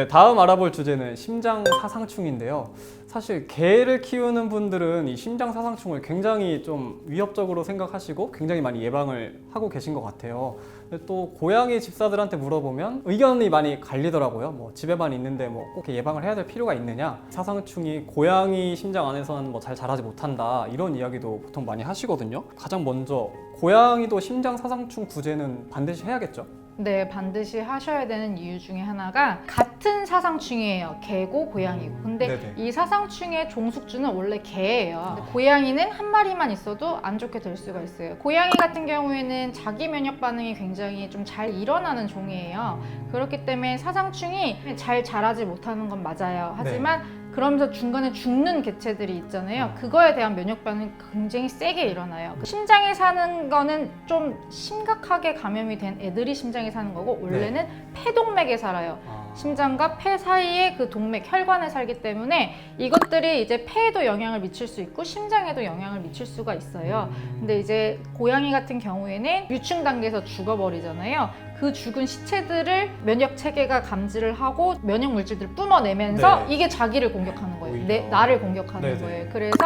네, 다음 알아볼 주제는 심장 사상충인데요. 사실 개를 키우는 분들은 이 심장 사상충을 굉장히 좀 위협적으로 생각하시고 굉장히 많이 예방을 하고 계신 것 같아요. 또 고양이 집사들한테 물어보면 의견이 많이 갈리더라고요. 뭐 집에만 있는데 뭐 꼭 예방을 해야 될 필요가 있느냐? 사상충이 고양이 심장 안에서는 뭐 잘 자라지 못한다 이런 이야기도 보통 많이 하시거든요. 가장 먼저 고양이도 심장 사상충 구제는 반드시 해야겠죠. 네, 반드시 하셔야 되는 이유 중에 하나가 같은 사상충이에요. 개고 고양이고. 근데 네네. 이 사상충의 종숙주는 원래 개예요. 근데 고양이는 한 마리만 있어도 안 좋게 될 수가 있어요. 고양이 같은 경우에는 자기 면역 반응이 굉장히 좀 잘 일어나는 종이에요. 그렇기 때문에 사상충이 잘 자라지 못하는 건 맞아요. 하지만 그러면서 중간에 죽는 개체들이 있잖아요. 그거에 대한 면역 반응이 굉장히 세게 일어나요. 그 심장에 사는 거는 좀 심각하게 감염이 된 애들이 심장에 사는 거고 원래는 폐동맥에 살아요. 심장과 폐 사이에 그 동맥 혈관에 살기 때문에 이것들이 이제 폐에도 영향을 미칠 수 있고 심장에도 영향을 미칠 수가 있어요. 근데 이제 고양이 같은 경우에는 유충 단계에서 죽어버리잖아요. 그 죽은 시체들을 면역 체계가 감지를 하고 면역 물질들을 뿜어내면서 네. 이게 자기를 공격하는 거예요. 내, 나를 공격하는 네네. 거예요. 그래서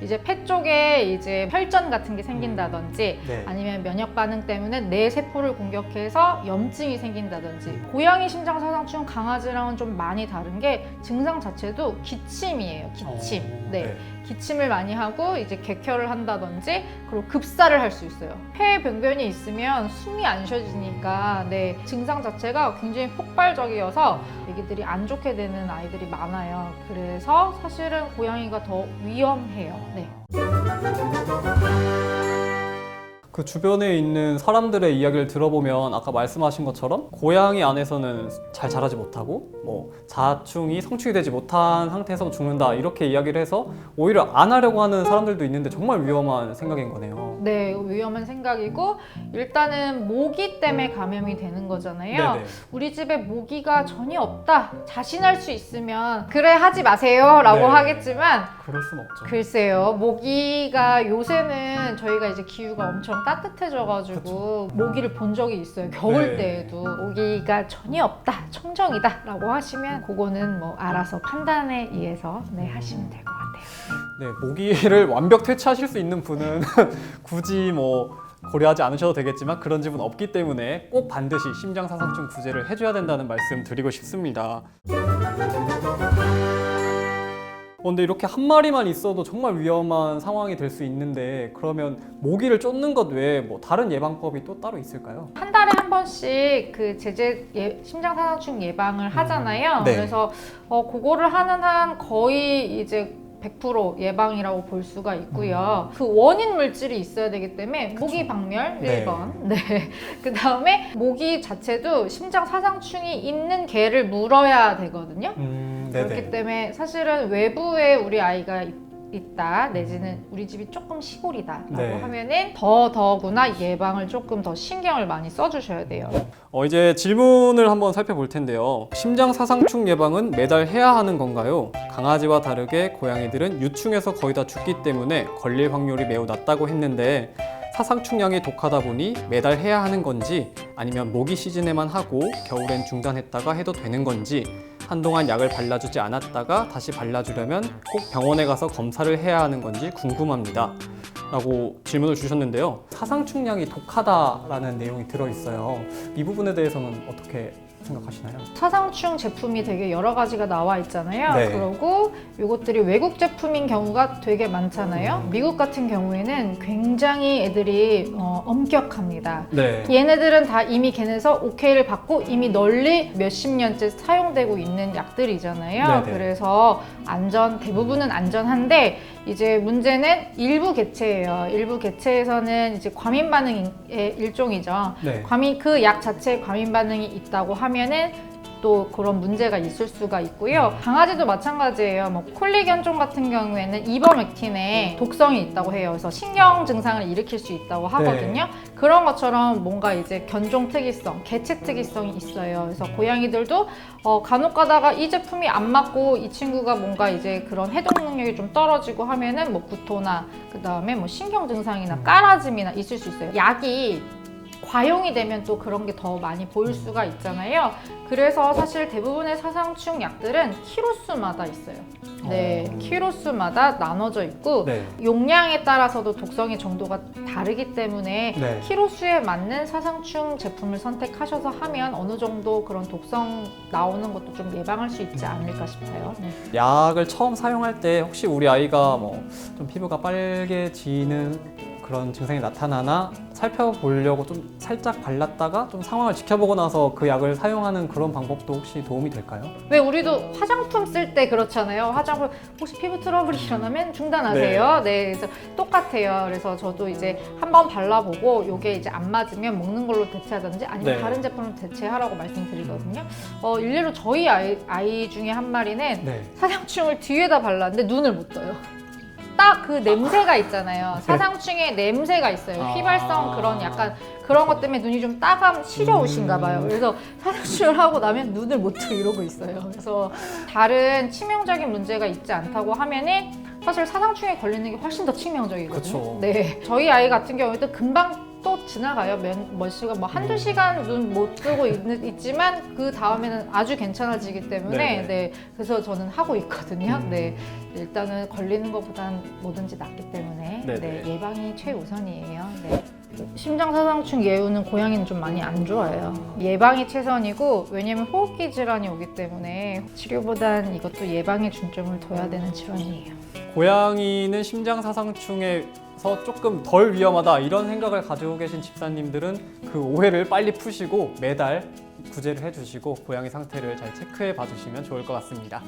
이제 폐 쪽에 이제 혈전 같은 게 생긴다든지 네. 아니면 면역 반응 때문에 내 세포를 공격해서 염증이 생긴다든지 고양이 심장 사상충 강아지랑은 좀 많이 다른 게 증상 자체도 기침이에요. 기침. 어, 네. 기침을 많이 하고 이제 객혈을 한다든지 그리고 급사를 할 수 있어요. 폐 병변이 있으면 숨이 안 쉬어지니까 네 증상 자체가 굉장히 폭발적이어서 애기들이 안 좋게 되는 아이들이 많아요. 그래서 사실은 고양이가 더 위험해요. 네. 그 주변에 있는 사람들의 이야기를 들어보면 아까 말씀하신 것처럼 고양이 안에서는 잘 자라지 못하고 뭐 자충이 성충이 되지 못한 상태에서 죽는다 이렇게 이야기를 해서 오히려 안 하려고 하는 사람들도 있는데 정말 위험한 생각인 거네요. 네, 위험한 생각이고 일단은 모기 때문에 감염이 되는 거잖아요. 네네. 우리 집에 모기가 전혀 없다. 자신할 수 있으면 그래 하지 마세요라고 네. 하겠지만 그럴 순 없죠. 글쎄요. 모기가 요새는 저희가 이제 기후가 엄청 따뜻해져가지고 모기를 본 적이 있어요. 겨울 네. 때에도 모기가 전혀 없다, 청정이다라고 하시면 그거는 뭐 알아서 판단에 의해서 네 하시면 될 것 같아요. 네, 모기를 완벽 퇴치하실 수 있는 분은 굳이 뭐 고려하지 않으셔도 되겠지만 그런 집은 없기 때문에 꼭 반드시 심장 사상충 구제를 해줘야 된다는 말씀 드리고 싶습니다. 어, 근데 이렇게 한 마리만 있어도 정말 위험한 상황이 될 수 있는데 그러면 모기를 쫓는 것 외에 뭐 다른 예방법이 또 따로 있을까요? 한 달에 한 번씩 그 제재 예, 심장 사상충 예방을 하잖아요. 네. 그래서 어 그거를 하는 한 거의 이제 100% 예방이라고 볼 수가 있고요. 그 원인 물질이 있어야 되기 때문에 모기 박멸 네. 1번. 네. 그 다음에 모기 자체도 심장 사상충이 있는 개를 물어야 되거든요. 음, 그렇기 때문에 사실은 외부에 우리 아이가 있- 있다 내지는 우리 집이 조금 시골이다라고 네. 하면은 더 더구나 예방을 조금 더 신경을 많이 써주셔야 돼요. 어, 이제 질문을 한번 살펴볼 텐데요. 심장 사상충 예방은 매달 해야 하는 건가요? 강아지와 다르게 고양이들은 유충에서 거의 다 죽기 때문에 걸릴 확률이 매우 낮다고 했는데 사상충량이 독하다 보니 매달 해야 하는 건지 아니면 모기 시즌에만 하고 겨울엔 중단했다가 해도 되는 건지 한동안 약을 발라주지 않았다가 다시 발라주려면 꼭 병원에 가서 검사를 해야 하는 건지 궁금합니다. 라고 질문을 주셨는데요. 사상충량이 독하다라는 내용이 들어있어요. 이 부분에 대해서는 어떻게 생각하시나요? 사상충 제품이 되게 여러 가지가 나와 있잖아요. 네. 그리고 이것들이 외국 제품인 경우가 되게 많잖아요. 음. 미국 같은 경우에는 굉장히 애들이 어, 엄격합니다. 네. 얘네들은 다 이미 걔네서 오케이를 받고 이미 널리 몇십 년째 사용되고 있는 약들이잖아요. 네네. 그래서 안전 대부분은 안전한데 이제 문제는 일부 개체예요. 일부 개체에서는 이제 과민 반응의 일종이죠. 네. 과민 그 약 자체에 과민 반응이 있다고 하면 은또 그런 문제가 있을 수가 있고요. 강아지도 마찬가지예요. 뭐 콜리견종 같은 경우에는 이버맥틴에 독성이 있다고 해요. 그래서 신경 증상을 일으킬 수 있다고 하거든요. 그런 것처럼 뭔가 이제 견종 특이성, 개체 특이성이 있어요. 그래서 고양이들도 어, 간혹 가다가 이 제품이 안 맞고 이 친구가 뭔가 이제 그런 해독 능력이 좀 떨어지고 하면은 뭐 구토나 그 다음에 뭐 신경 증상이나 까라짐이나 있을 수 있어요. 약이 과용이 되면 또 그런 게 더 많이 보일 수가 있잖아요. 그래서 사실 대부분의 사상충 약들은 키로수마다 있어요. 네, 어. 키로수마다 나눠져 있고 네. 용량에 따라서도 독성의 정도가 다르기 때문에 네. 키로수에 맞는 사상충 제품을 선택하셔서 하면 어느 정도 그런 독성 나오는 것도 좀 예방할 수 있지 않을까 싶어요. 네. 약을 처음 사용할 때 혹시 우리 아이가 뭐 좀 피부가 빨개지는 그런 증상이 나타나나 살펴보려고 좀 살짝 발랐다가 좀 상황을 지켜보고 나서 그 약을 사용하는 그런 방법도 혹시 도움이 될까요? 왜 우리도 화장품 쓸 때 그렇잖아요. 화장품 혹시 피부 트러블이 일어나면 중단하세요. 네. 그래서 똑같아요. 그래서 저도 이제 한번 발라보고 요게 이제 안 맞으면 먹는 걸로 대체하든지 아니면 네. 다른 제품을 대체하라고 말씀드리거든요. 어, 일례로 저희 아이, 아이 중에 한 마리는 네. 사상충을 뒤에다 발랐는데 눈을 못 떠요. 딱 그 냄새가 있잖아요. 사상충에 냄새가 있어요. 네. 아. 휘발성 그런 약간 그런 것 때문에 눈이 좀 따감 시려우신가 봐요. 음. 그래서 사상충을 하고 나면 눈을 못 뜨고 이러고 있어요. 그래서 다른 치명적인 문제가 있지 않다고 하면은 사실 사상충에 걸리는 게 훨씬 더 치명적이거든요. 그쵸. 네. 저희 아이 같은 경우에도 금방 또 지나가요. 몇, 몇 시간, 뭐 한두 음. 시간 눈 못 뜨고 있, 있지만 그 다음에는 아주 괜찮아지기 때문에 네네. 네. 그래서 저는 하고 있거든요. 음. 네. 일단은 걸리는 것보단 뭐든지 낫기 때문에 네네. 네, 예방이 최우선이에요. 네. 심장사상충 예후는 고양이는 좀 많이 안 좋아해요. 예방이 최선이고 왜냐면 호흡기 질환이 오기 때문에 치료보단 이것도 예방에 중점을 둬야 되는 질환이에요. 고양이는 심장사상충에 서 조금 덜 위험하다 이런 생각을 가지고 계신 집사님들은 그 오해를 빨리 푸시고 매달 구제를 해주시고 고양이 상태를 잘 체크해 봐주시면 좋을 것 같습니다.